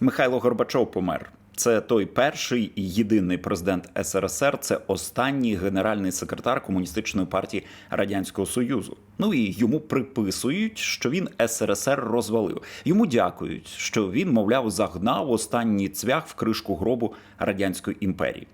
Михайло Горбачов помер. Це той перший і єдиний президент СРСР. Це останній генеральний секретар комуністичної партії Радянського Союзу. Ну і йому приписують, що він СРСР розвалив. Йому дякують, що він, мовляв, загнав останній цвях в кришку гробу радянської імперії.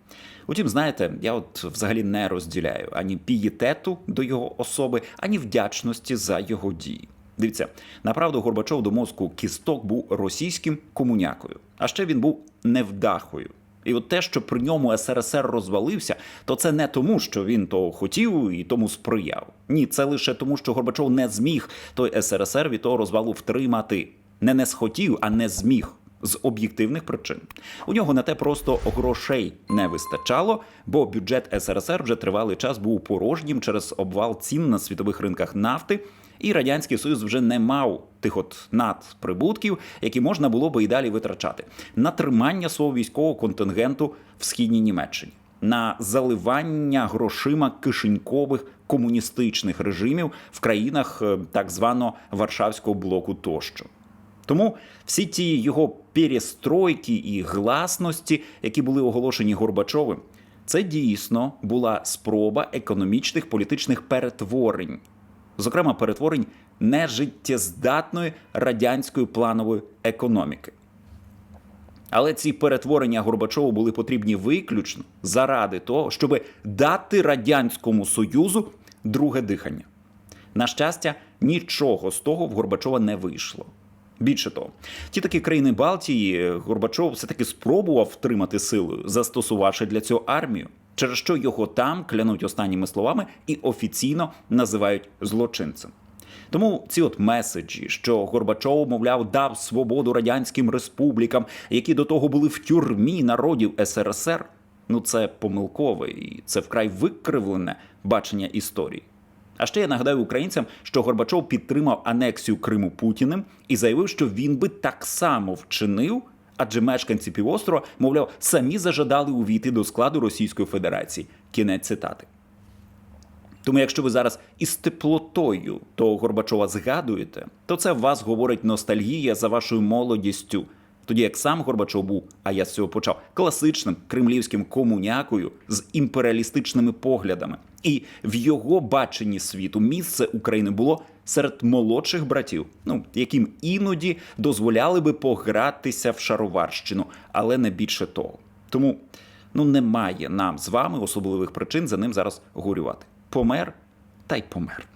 Утім, знаєте, я от взагалі не розділяю ані пієтету до його особи, ані вдячності за його дії. Дивіться, направду Горбачов до мозку кісток був російським комунякою, а ще він був невдахою. І от те, що при ньому СРСР розвалився, то це не тому, що він того хотів і тому сприяв. Ні, це лише тому, що Горбачов не зміг той СРСР від того розвалу втримати. Не не схотів, а не зміг. З об'єктивних причин. У нього на те просто грошей не вистачало, бо бюджет СРСР вже тривалий час був порожнім через обвал цін на світових ринках нафти, і радянський союз вже не мав тих от надприбутків, які можна було би і далі витрачати. На тримання свого військового контингенту в східній Німеччині, на заливання грошима кишенькових комуністичних режимів в країнах е, так званого Варшавського блоку тощо. Тому всі ті його перестройки і гласності, які були оголошені Горбачовим, це дійсно була спроба економічних політичних перетворень, зокрема перетворень нежиттєздатної радянської планової економіки. Але ці перетворення Горбачову були потрібні виключно заради того, щоб дати Радянському Союзу друге дихання. На щастя, нічого з того в Горбачова не вийшло. Більше того, ті такі країни Балтії Горбачов все-таки спробував втримати силою, застосувавши для цього армію, через що його там клянуть останніми словами і офіційно називають злочинцем. Тому ці от меседжі, що Горбачов, мовляв, дав свободу радянським республікам, які до того були в тюрмі народів СРСР, ну це помилкове і це вкрай викривлене бачення історії. А ще я нагадаю українцям, що Горбачов підтримав анексію Криму Путіним і заявив, що він би так само вчинив, адже мешканці півострова, мовляв, самі зажадали увійти до складу Російської Федерації. Кінець цитати. Тому, якщо ви зараз із теплотою того Горбачова згадуєте, то це вас говорить ностальгія за вашою молодістю. Тоді як сам Горбачов був, а я з цього почав, класичним кремлівським комунякою з імперіалістичними поглядами. І в його баченні світу місце України було серед молодших братів, ну яким іноді дозволяли би погратися в шароварщину, але не більше того. Тому ну немає нам з вами особливих причин за ним зараз горювати. Помер та й помер.